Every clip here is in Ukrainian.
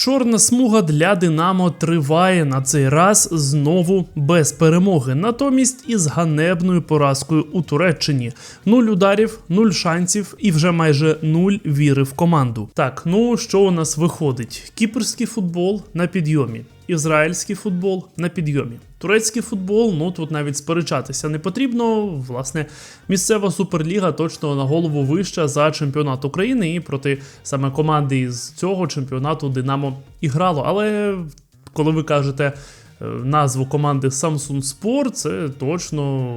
Чорна смуга для Динамо триває на цей раз знову без перемоги. Натомість із ганебною поразкою у Туреччині. Нуль ударів, нуль шансів і вже майже нуль віри в команду. Так, ну що у нас виходить? Кіпрський футбол на підйомі, ізраїльський футбол на підйомі. Турецький футбол, ну тут навіть сперечатися не потрібно. Власне, місцева суперліга точно на голову вища за чемпіонат України, і проти саме команди з цього чемпіонату Динамо і грало. Але коли ви кажете назву команди Samsung Sport, це точно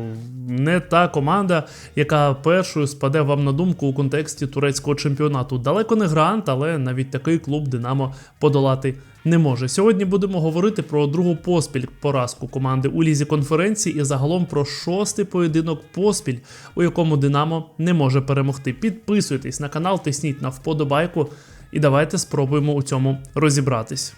не та команда, яка першою спаде вам на думку у контексті турецького чемпіонату. Далеко не грант, але навіть такий клуб Динамо подолати не може. Сьогодні будемо говорити про другу поспіль поразку команди у лізі конференції і загалом про шостий поєдинок поспіль, у якому Динамо не може перемогти. Підписуйтесь на канал, тисніть на вподобайку і давайте спробуємо у цьому розібратись.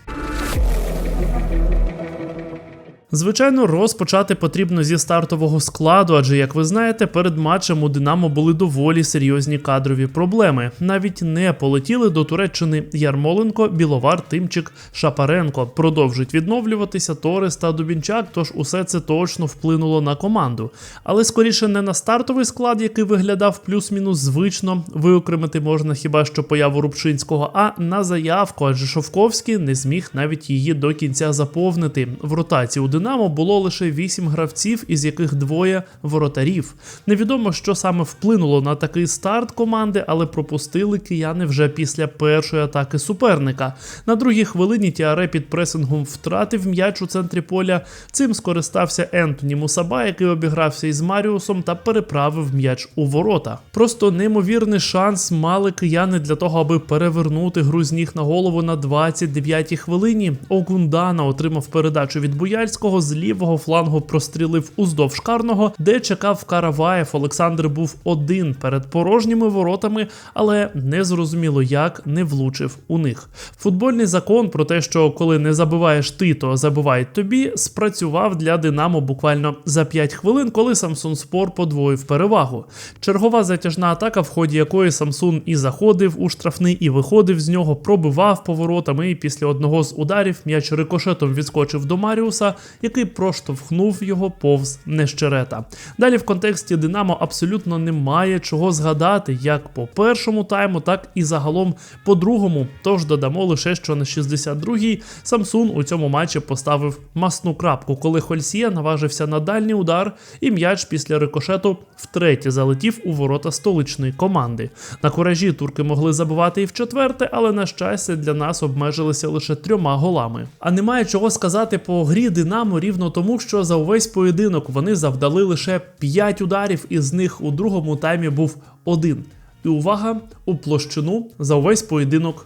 Звичайно, розпочати потрібно зі стартового складу, адже, як ви знаєте, перед матчем у Динамо були доволі серйозні кадрові проблеми. Навіть не полетіли до Туреччини Ярмоленко, Біловар, Тимчик, Шапаренко. Продовжують відновлюватися Торес та Дубінчак, тож усе це точно вплинуло на команду. Але скоріше не на стартовий склад, який виглядав плюс-мінус звично. Виокремити можна хіба що появу Рубчинського, а на заявку, адже Шовковський не зміг навіть її до кінця заповнити. В ротації у Динамо було лише 8 гравців, із яких двоє воротарів. Невідомо, що саме вплинуло на такий старт команди, але пропустили кияни вже після першої атаки суперника. На другій хвилині Тіаре під пресингом втратив м'яч у центрі поля. Цим скористався Ентоні Мусаба, який обігрався із Маріусом та переправив м'яч у ворота. Просто неймовірний шанс мали кияни для того, аби перевернути гру з ніг на голову на 29-й хвилині. Огундана отримав передачу від Буяльського з лівого флангу прострілив уздовж карного, де чекав Караваєв. Олександр був один перед порожніми воротами, але не зрозуміло як не влучив у них. Футбольний закон про те, що коли не забиваєш ти, то забивають тобі, спрацював для Динамо буквально за 5 хвилин, коли Самсун Спор подвоїв перевагу. Чергова затяжна атака, в ході якої Самсун і заходив у штрафний, і виходив з нього, пробивав поворотами. І після одного з ударів м'яч рикошетом відскочив до Маріуса, який проштовхнув його повз нещерета. Далі в контексті Динамо абсолютно немає чого згадати як по першому тайму, так і загалом по другому. Тож додамо лише, що на 62-й Самсун у цьому матчі поставив масну крапку, коли Хольсія наважився на дальній удар, і м'яч після рикошету втретє залетів у ворота столичної команди. На куражі турки могли забивати і в четверте, але на щастя для нас обмежилися лише трьома голами. А немає чого сказати по грі Динамо рівно тому, що за увесь поєдинок вони завдали лише 5 ударів, із них у другому таймі був один. І увага у площину за увесь поєдинок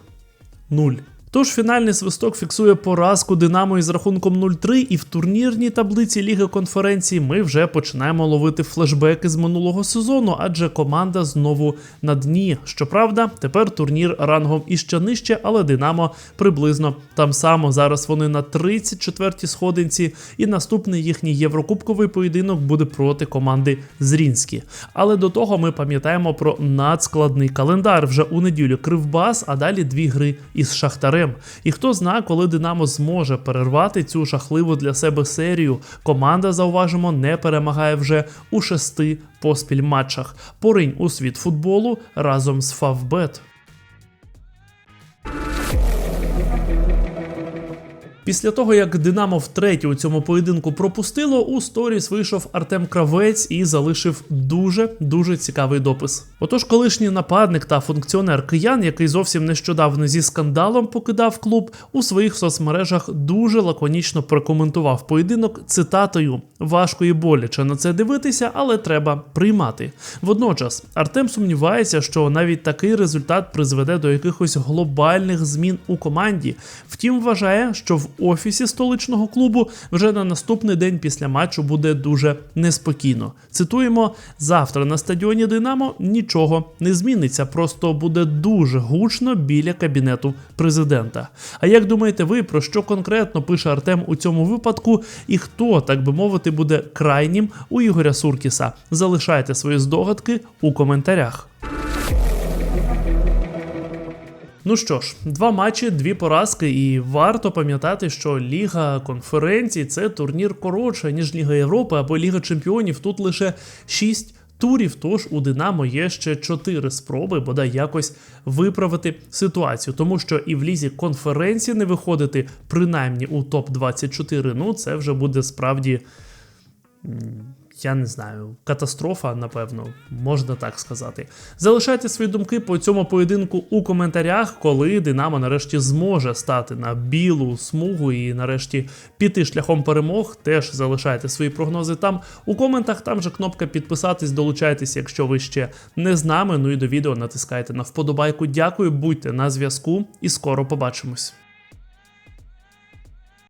0. Тож фінальний свисток фіксує поразку Динамо із рахунком 0-3, і в турнірній таблиці Ліги конференції ми вже починаємо ловити флешбеки з минулого сезону, адже команда знову на дні. Щоправда, тепер турнір рангом іще нижче, але Динамо приблизно там само. Зараз вони на 34-й сходинці, і наступний їхній єврокубковий поєдинок буде проти команди Зрінські. Але до того ми пам'ятаємо про надскладний календар. Вже у неділю Кривбас, а далі дві гри із Шахтарем. І хто зна, коли Динамо зможе перервати цю жахливу для себе серію. Команда, зауважимо, не перемагає вже у шести поспіль матчах. Поринь у світ футболу разом з Фавбет. Після того, як Динамо втретє у цьому поєдинку пропустило, у сторіс вийшов Артем Кравець і залишив дуже дуже цікавий допис. Отож, колишній нападник та функціонер киян, який зовсім нещодавно зі скандалом покидав клуб, у своїх соцмережах дуже лаконічно прокоментував поєдинок цитатою: важко і боляче на це дивитися, але треба приймати. Водночас Артем сумнівається, що навіть такий результат призведе до якихось глобальних змін у команді. Втім, вважає, що в офісі столичного клубу вже на наступний день після матчу буде дуже неспокійно. Цитуємо: завтра на стадіоні Динамо нічого не зміниться, просто буде дуже гучно біля кабінету президента. А як думаєте ви про що конкретно пише Артем у цьому випадку, і хто, так би мовити, буде крайнім у Ігоря Суркіса? Залишайте свої здогадки у коментарях. Ну що ж, два матчі, дві поразки, і варто пам'ятати, що Ліга конференцій це турнір коротше, ніж Ліга Європи або Ліга Чемпіонів. Тут лише 6 турів. Тож у Динамо є ще 4 спроби, бодай якось виправити ситуацію. Тому що і в лізі конференції не виходити принаймні у топ 24 Ну це вже буде справді. Я не знаю, катастрофа, напевно, можна так сказати. Залишайте свої думки по цьому поєдинку у коментарях, коли Динамо нарешті зможе стати на білу смугу і нарешті піти шляхом перемог. Теж залишайте свої прогнози там у коментах. Там же кнопка підписатись, долучайтесь, якщо ви ще не з нами. Ну і до відео натискайте на вподобайку. Дякую, будьте на зв'язку і скоро побачимось.